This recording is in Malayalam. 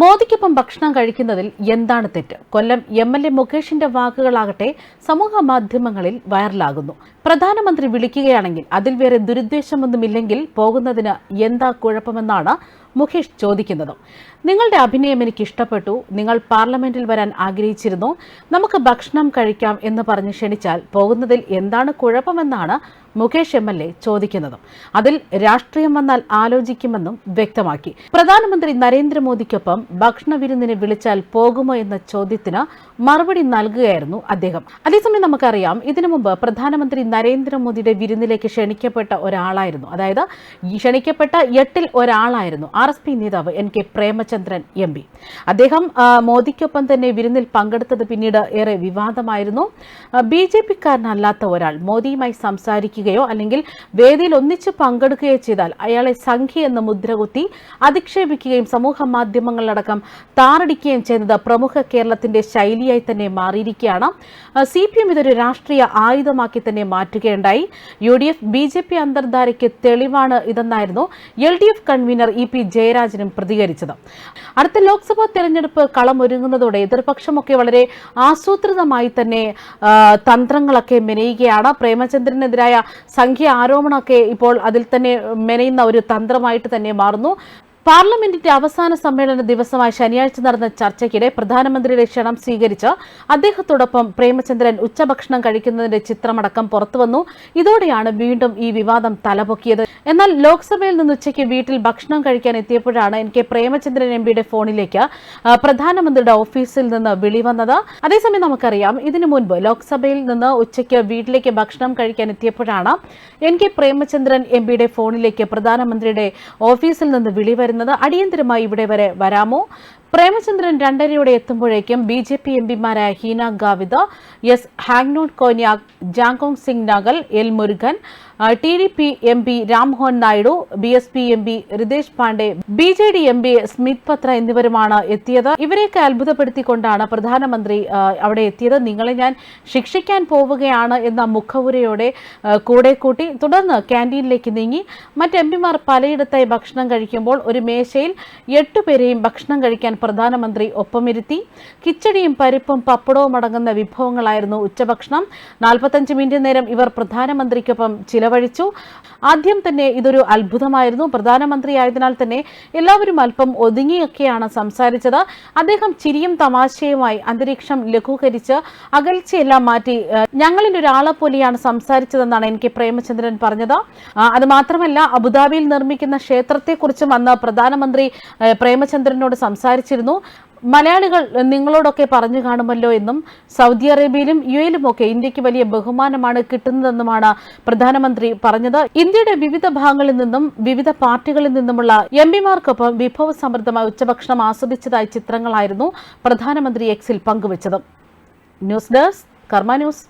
മോദിക്കൊപ്പം ഭക്ഷണം കഴിക്കുന്നതിൽ എന്താണ് തെറ്റ്? കൊല്ലം എം എൽ എ മുകേഷിന്റെ വാക്കുകളാകട്ടെ സമൂഹ മാധ്യമങ്ങളിൽ വൈറലാകുന്നു. പ്രധാനമന്ത്രി വിളിക്കുകയാണെങ്കിൽ അതിൽ വേറെ ദുരുദ്ദേശമൊന്നുമില്ലെങ്കിൽ പോകുന്നതിന് എന്താ കുഴപ്പമെന്നാണ് മുകേഷ് ചോദിക്കുന്നത്. നിങ്ങളുടെ അഭിനയം എനിക്ക് ഇഷ്ടപ്പെട്ടു നിങ്ങൾ പാർലമെന്റിൽ വരാൻ ആഗ്രഹിച്ചിരുന്നു. നമുക്ക് ഭക്ഷണം കഴിക്കാം എന്ന് പറഞ്ഞ് ക്ഷണിച്ചാൽ പോകുന്നതിൽ എന്താണ് കുഴപ്പമെന്നാണ് മുകേഷ് എം എൽ എ ചോദിക്കുന്നത്. അതിൽ രാഷ്ട്രീയം വന്നാൽ ആലോചിക്കുമെന്നും വ്യക്തമാക്കി. പ്രധാനമന്ത്രി നരേന്ദ്രമോദിക്കൊപ്പം ഭക്ഷണ വിരുന്നിനെ വിളിച്ചാൽ പോകുമോ എന്ന ചോദ്യത്തിന് മറുപടി നൽകുകയായിരുന്നു അദ്ദേഹം. അതേസമയം നമുക്കറിയാം ഇതിനു മുമ്പ് പ്രധാനമന്ത്രി നരേന്ദ്രമോദിയുടെ വിരുന്നിലേക്ക് ക്ഷണിക്കപ്പെട്ട ഒരാളായിരുന്നു. അതായത് ക്ഷണിക്കപ്പെട്ട എട്ടിൽ ഒരാളായിരുന്നു. ആർ എസ് പി നേതാവ് N K Premachandran M P. അദ്ദേഹം മോദിക്കൊപ്പം തന്നെ വിരുന്നിൽ പങ്കെടുത്തത് പിന്നീട് ഏറെ വിവാദമായിരുന്നു. ബി ജെ പിക്കാരനല്ലാത്ത ഒരാൾ മോദിയുമായി സംസാരിക്കുകയോ അല്ലെങ്കിൽ വേദിയിൽ ഒന്നിച്ച് പങ്കെടുക്കുകയോ ചെയ്താൽ അയാളെ സംഖ്യ എന്ന മുദ്രകുത്തി അധിക്ഷേപിക്കുകയും സമൂഹ മാധ്യമങ്ങളിലടക്കം താറടിക്കുകയും ചെയ്യുന്നത് പ്രമുഖ കേരളത്തിന്റെ ശൈലിയായി തന്നെ മാറിയിരിക്കുകയാണ്. സി പി എം ഇതൊരു രാഷ്ട്രീയ ആയുധമാക്കി തന്നെ മാറ്റുകയുണ്ടായി. U D F B J P അന്തർധാരയ്ക്ക് തെളിവാണ് ഇതെന്നായിരുന്നു. L D F convener E P ജയരാജനും പ്രതികരിച്ചത്. അടുത്ത ലോക്സഭാ തെരഞ്ഞെടുപ്പ് കളമൊരുങ്ങുന്നതോടെ എതിർപക്ഷമൊക്കെ വളരെ ആസൂത്രിതമായി തന്നെ തന്ത്രങ്ങളൊക്കെ മെനയുകയാണ്. പ്രേമചന്ദ്രനെതിരായ സംഖ്യ ആരോപണമൊക്കെ ഇപ്പോൾ അതിൽ തന്നെ മെനയുന്ന ഒരു തന്ത്രമായിട്ട് തന്നെ മാറുന്നു. പാർലമെന്റിന്റെ അവസാന സമ്മേളന ദിവസമായ ശനിയാഴ്ച നടന്ന ചർച്ചയ്ക്കിടെ പ്രധാനമന്ത്രിയുടെ ക്ഷണം സ്വീകരിച്ച് അദ്ദേഹത്തോടൊപ്പം പ്രേമചന്ദ്രൻ ഉച്ചഭക്ഷണം കഴിക്കുന്നതിന്റെ ചിത്രമടക്കം പുറത്തുവന്നു. ഇതോടെയാണ് വീണ്ടും ഈ വിവാദം തലപൊക്കിയത്. എന്നാൽ ലോക്സഭയിൽ നിന്ന് ഉച്ചയ്ക്ക് വീട്ടിൽ ഭക്ഷണം കഴിക്കാൻ എത്തിയപ്പോഴാണ് എനിക്ക് പ്രേമചന്ദ്രൻ എം പിയുടെ ഫോണിലേക്ക് പ്രധാനമന്ത്രിയുടെ ഓഫീസിൽ നിന്ന് വിളി വന്നത്. അതേസമയം നമുക്കറിയാം ഇതിനു മുൻപ് ലോക്സഭയിൽ നിന്ന് ഉച്ചയ്ക്ക് വീട്ടിലേക്ക് ഭക്ഷണം കഴിക്കാൻ എത്തിയപ്പോഴാണ് എൻ കെ പ്രേമചന്ദ്രൻ എം പിയുടെ ഫോണിലേക്ക് പ്രധാനമന്ത്രിയുടെ ഓഫീസിൽ നിന്ന് വിളി വരുന്നത്. അടിയന്തരമായി ഇവിടെ വരെ വരാമോ? പ്രേമചന്ദ്രൻ രണ്ടരയോടെ എത്തുമ്പോഴേക്കും ബി ജെ പി എം പിമാരായ Heena Gavit S ഹാങ്നോട്ട് Konyak Jangkong Singh Nagal L Murugan T D P M P Rammohan Naidu B S P M P Ritesh Pandey B J D M P Smit Patra എന്നിവരുമാണ് എത്തിയത്. ഇവരെയൊക്കെ അത്ഭുതപ്പെടുത്തിക്കൊണ്ടാണ് പ്രധാനമന്ത്രി അവിടെ എത്തിയത്. നിങ്ങളെ ഞാൻ ശിക്ഷിക്കാൻ പോവുകയാണ് എന്ന മുഖവുരയോടെ കൂടെ കൂട്ടി തുടർന്ന് ക്യാന്റീനിലേക്ക് നീങ്ങി. മറ്റ് എം പിമാർ പലയിടത്തായി ഭക്ഷണം കഴിക്കുമ്പോൾ ഒരു മേശയിൽ എട്ടുപേരെയും ഭക്ഷണം കഴിക്കാൻ പ്രധാനമന്ത്രി ഒപ്പമിരുത്തി. കിച്ചടിയും പരിപ്പും പപ്പടവും അടങ്ങുന്ന വിഭവങ്ങളായിരുന്നു ഉച്ചഭക്ഷണം. നാൽപ്പത്തഞ്ച് മിനിറ്റ് നേരം ഇവർ പ്രധാനമന്ത്രിക്കൊപ്പം ചിലവഴിച്ചു. ആദ്യം തന്നെ ഇതൊരു അത്ഭുതമായിരുന്നു. പ്രധാനമന്ത്രി ആയതിനാൽ തന്നെ എല്ലാവരും അല്പം ഒതുങ്ങിയൊക്കെയാണ് സംസാരിച്ചത്. അദ്ദേഹം ചിരിയും തമാശയുമായി അന്തരീക്ഷം ലഘൂകരിച്ച് അകൽച്ചയെല്ലാം മാറ്റി ഞങ്ങളിൽ ഒരാളെ പോലെയാണ് സംസാരിച്ചതെന്നാണ് എനിക്ക് പ്രേമചന്ദ്രൻ പറഞ്ഞത്. അത് മാത്രമല്ല അബുദാബിയിൽ നിർമ്മിക്കുന്ന ക്ഷേത്രത്തെക്കുറിച്ചും അന്ന് പ്രധാനമന്ത്രി പ്രേമചന്ദ്രനോട് സംസാരിച്ചിരുന്നു. മലയാളികൾ നിങ്ങളോടൊക്കെ പറഞ്ഞു കാണുമല്ലോ എന്നും സൗദി അറേബ്യയിലും യു എയിലുമൊക്കെ ഇന്ത്യയ്ക്ക് വലിയ ബഹുമാനമാണ് കിട്ടുന്നതെന്നുമാണ് പ്രധാനമന്ത്രി പറഞ്ഞത്. ഇന്ത്യയുടെ വിവിധ ഭാഗങ്ങളിൽ നിന്നും വിവിധ പാർട്ടികളിൽ നിന്നുമുള്ള എം പിമാർക്കൊപ്പം വിഭവ സമൃദ്ധമായ ഉച്ചഭക്ഷണം ആസ്വദിച്ചതായ ചിത്രങ്ങളായിരുന്നു പ്രധാനമന്ത്രി എക്സിൽ പങ്കുവച്ചത്. News desk Karma news.